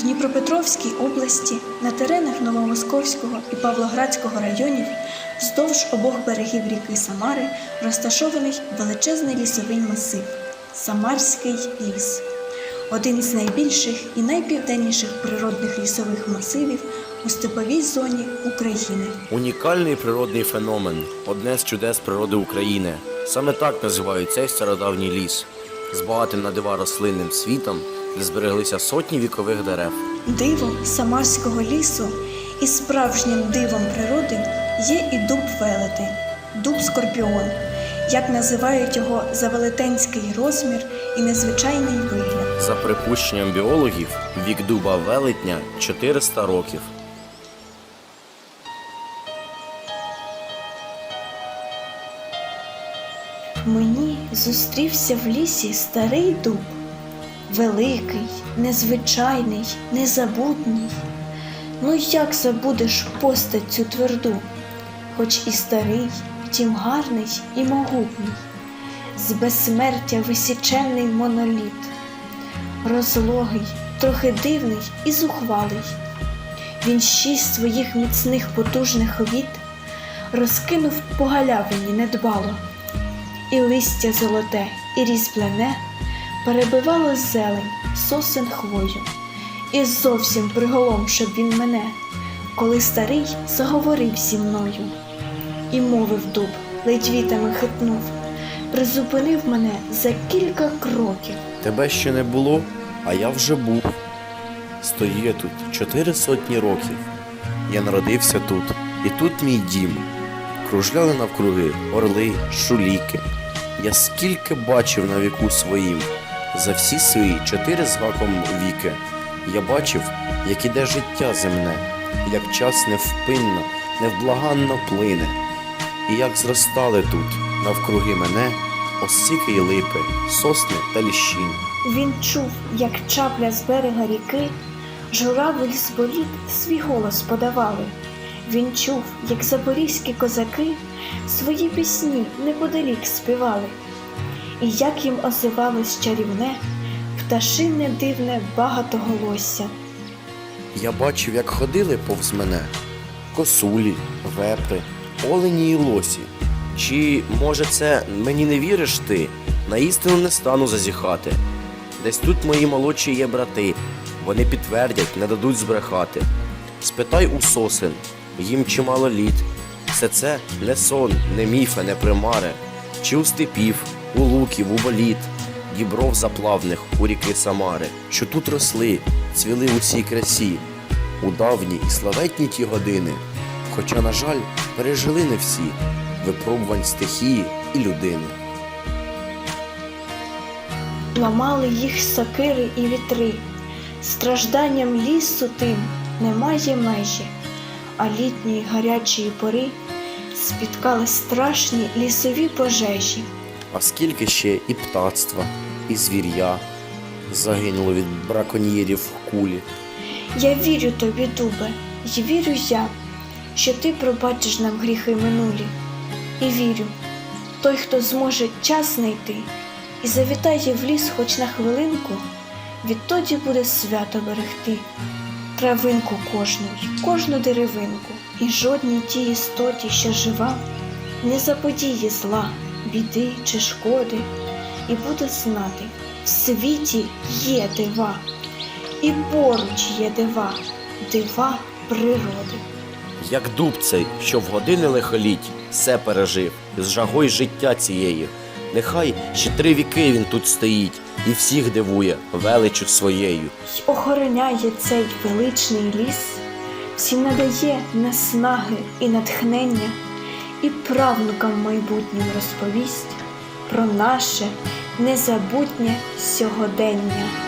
Дніпропетровській області на теренах Новомосковського і Павлоградського районів вздовж обох берегів ріки Самари розташований величезний лісовий масив Самарський ліс. Один з найбільших і найпівденніших природних лісових масивів у степовій зоні України. Унікальний природний феномен, одне з чудес природи України. Саме так називають цей стародавній ліс, з багатим на дива рослинним світом, де збереглися сотні вікових дерев. Диво Самарського лісу і справжнім дивом природи є і дуб велетень, дуб скорпіон, як називають його за велетенський розмір і незвичайний вигляд. За припущенням біологів, вік дуба велетня 400 років. Мені зустрівся в лісі старий дуб, великий, незвичайний, незабутній. Ну як забудеш постать цю тверду, хоч і старий, втім гарний і могутній, з безсмертя висічений моноліт, розлогий, трохи дивний і зухвалий. Він шість своїх міцних потужних віт розкинув по галявині недбало і листя золоте, і різьблене перебивало зелень, сосен хвою, і зовсім приголомшив він мене, коли старий заговорив зі мною. І мовив дуб, ледь вітами хитнув, призупинив мене за кілька кроків. Тебе ще не було, а я вже був. Стою я тут чотири сотні років. Я народився тут, і тут мій дім. Кружляли навкруги орли, шуліки. Я скільки бачив на віку своїм, за всі свої чотири з гаком віки. Я бачив, як іде життя земне, як час невпинно, невблаганно плине, і як зростали тут, навкруги мене, осики й липи, сосни та ліщини. Він чув, як чапля з берега ріки, журавель з боліт свій голос подавали. Він чув, як запорізькі козаки свої пісні неподалік співали, і як їм озивалось чарівне, пташине дивне багатоголосся. Я бачив, як ходили повз мене косулі, вепри, олені й лосі. Чи, може, це мені не віриш ти? На істину не стану зазіхати. Десь тут мої молодші є брати, вони підтвердять, не дадуть збрехати. Спитай у сосен, їм чимало літ. Все це не сон, не міфи, не примари, чи у степів, у луків, у боліт, дібров заплавних у ріки Самари, що тут росли, цвіли у всій красі, у давні і славетні ті години, хоча, на жаль, пережили не всі випробувань стихії і людини. Ламали їх сокири і вітри, стражданням лісу тим немає межі, а літньої гарячої пори спіткали страшні лісові пожежі. А скільки ще і птацтва, і звір'я загинуло від браконьєрів в кулі. Я вірю тобі, дубе, і вірю я, що ти пробачиш нам гріхи минулі. І вірю, той, хто зможе час знайти і завітає в ліс хоч на хвилинку, відтоді буде свято берегти. Травинку кожну, кожну деревинку, і жодній тій істоті, що жива, не заподіє зла, біди чи шкоди, і буде знати, в світі є дива, і поруч є дива, дива природи. Як дуб цей, що в години лихоліть все пережив, з жагою життя цієї. Нехай ще три віки він тут стоїть і всіх дивує величу своєю. й охороняє цей величний ліс, всім надає наснаги і натхнення, і правнукам майбутнім розповість про наше незабутнє сьогодення.